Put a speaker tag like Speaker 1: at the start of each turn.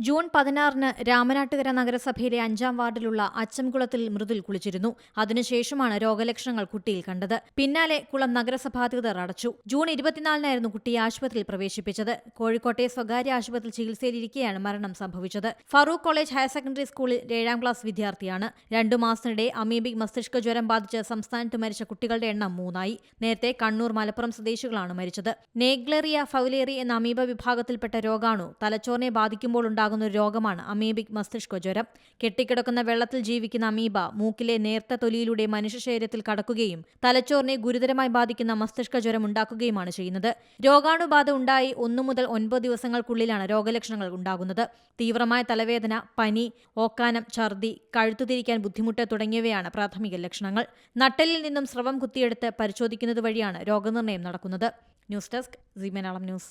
Speaker 1: June പതിനാറിന് രാമനാട്ടുകര നഗരസഭയിലെ അഞ്ചാം വാർഡിലുള്ള അച്ചംകുളത്തിൽ മൃദുൽ കുളിച്ചിരുന്നു. അതിനുശേഷമാണ് രോഗലക്ഷണങ്ങൾ കുട്ടിയിൽ കണ്ടത്. പിന്നാലെ കുളം നഗരസഭാധികൃതർ അടച്ചു. ജൂൺ ഇരുപത്തിനാലിനായിരുന്നു കുട്ടിയെ ആശുപത്രിയിൽ പ്രവേശിപ്പിച്ചത്. കോഴിക്കോട്ടെ സ്വകാര്യ ആശുപത്രിയിൽ ചികിത്സയിലിരിക്കെയാണ് മരണം സംഭവിച്ചത്. ഫറൂഖ് കോളേജ് ഹയർ സെക്കൻഡറി സ്കൂളിൽ ഏഴാം ക്ലാസ് വിദ്യാർത്ഥിയാണ്. രണ്ടു മാസത്തിനിടെ അമീബിക് മസ്തിഷ്ക ജ്വരം ബാധിച്ച് സംസ്ഥാനത്ത് മരിച്ച കുട്ടികളുടെ എണ്ണം മൂന്നായി. നേരത്തെ കണ്ണൂർ മലപ്പുറം സ്വദേശികളാണ് മരിച്ചത്. നേഗ്ലറിയ ഫൗലേറി എന്ന അമീബ വിഭാഗത്തിൽപ്പെട്ട രോഗാണു തലച്ചോറിനെ ബാധിക്കുമ്പോൾ ഉണ്ടാകുന്ന ഒരു രോഗമാണ് അമീബിക് മസ്തിഷ്ക ജ്വരം. കെട്ടിക്കിടക്കുന്ന വെള്ളത്തിൽ ജീവിക്കുന്ന അമീബ മൂക്കിലെ നേർത്ത തൊലിയിലൂടെ മനുഷ്യ ശരീരത്തിൽ കടക്കുകയും തലച്ചോറിനെ ഗുരുതരമായി ബാധിക്കുന്ന മസ്തിഷ്ക ജ്വരം ഉണ്ടാക്കുകയുമാണ് ചെയ്യുന്നത്. രോഗാണുബാധ ഉണ്ടായി ഒന്നു മുതൽ ഒൻപത് ദിവസങ്ങൾക്കുള്ളിലാണ് രോഗലക്ഷണങ്ങൾ ഉണ്ടാകുന്നത്. തീവ്രമായ തലവേദന പനി ഓക്കാനം ഛർദി കഴുത്തുതിരിക്കാൻ ബുദ്ധിമുട്ട് തുടങ്ങിയവയാണ് പ്രാഥമിക ലക്ഷണങ്ങൾ. നട്ടലിൽ നിന്നും സ്രവം കുത്തിയെടുത്ത് പരിശോധിക്കുന്നത് വഴിയാണ് രോഗനിർണയം നടക്കുന്നത്. News desk Malayalam news.